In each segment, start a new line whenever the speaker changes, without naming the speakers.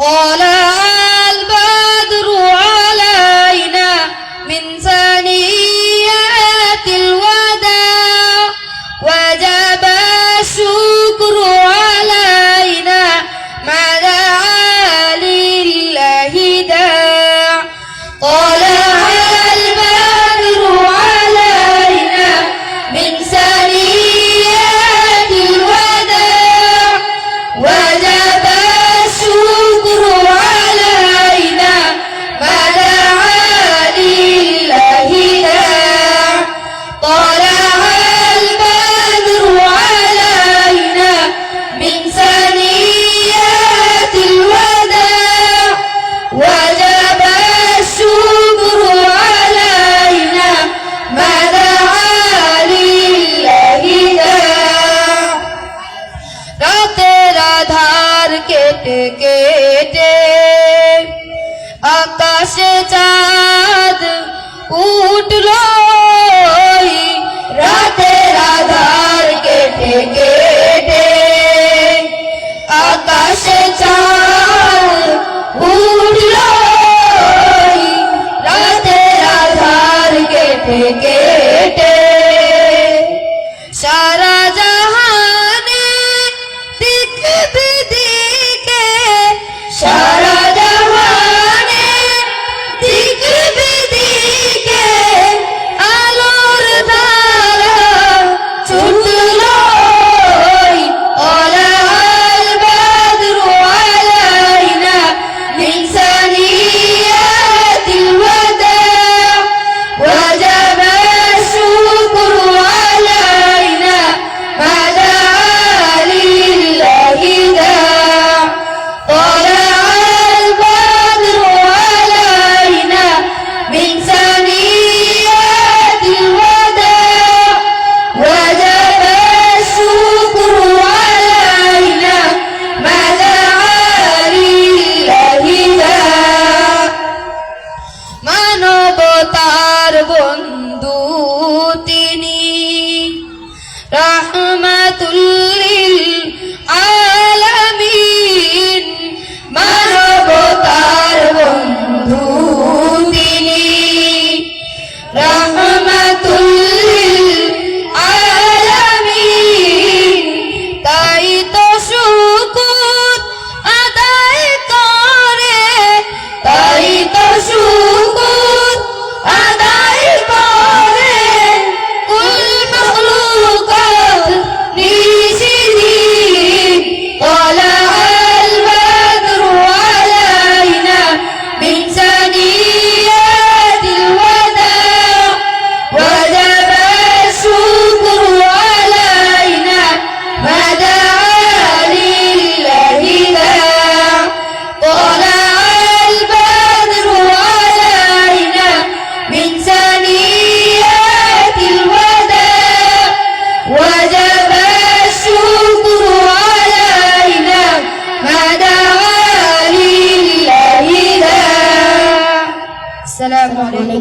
طلع আকাশে চাঁদ উঠল রাতের আধার কেটে কেটে আকাশে চাঁদ উঠল রাতের আধার কেটে কেটে সারা জাহানে দিক বিদিকে সারা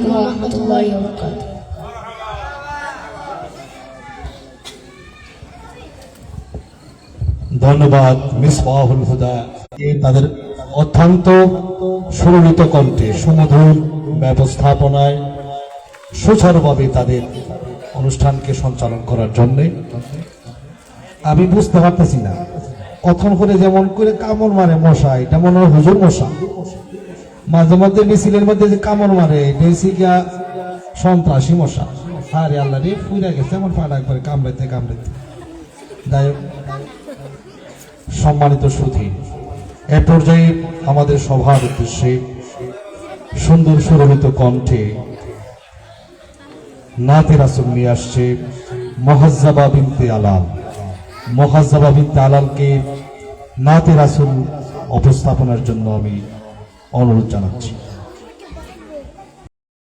عليكم ورحمة الله وبركاته
ধন্যবাদ মিসবাহুল হুদা কে তাদের অত্যন্ত সুরলিত কণ্ঠে সুমধুর ব্যবস্থাপনায় সুচারুভাবে তাদের অনুষ্ঠানকে সঞ্চালন করার জন্যে আমি বুঝতে পারতেছি না কখন করে যেমন করে কামড় মারে মশা এটা মনে হয় হুজুর মশা মাঝে মধ্যে মিছিলের মধ্যে যে কামড় মারে গিয়া সন্ত্রাসী মশা। আরে আল্লাহ রে, ফুইরা গেছে এমন পাড়া করে কামড়াইতে কামড়াইতে। যাই সম্মানিত সুধী, এ পর্যায়ে আমাদের সভার উদ্দেশ্যে সুন্দর সুরলিত কণ্ঠে নাতে রাসুল নিয়ে আসছে মহাজ্জাবা বিনতে আলাল। মহাজ্জাবা বিনতে আলালকে নাতে রাসুল উপস্থাপনার জন্য আমি অনুরোধ জানাচ্ছি।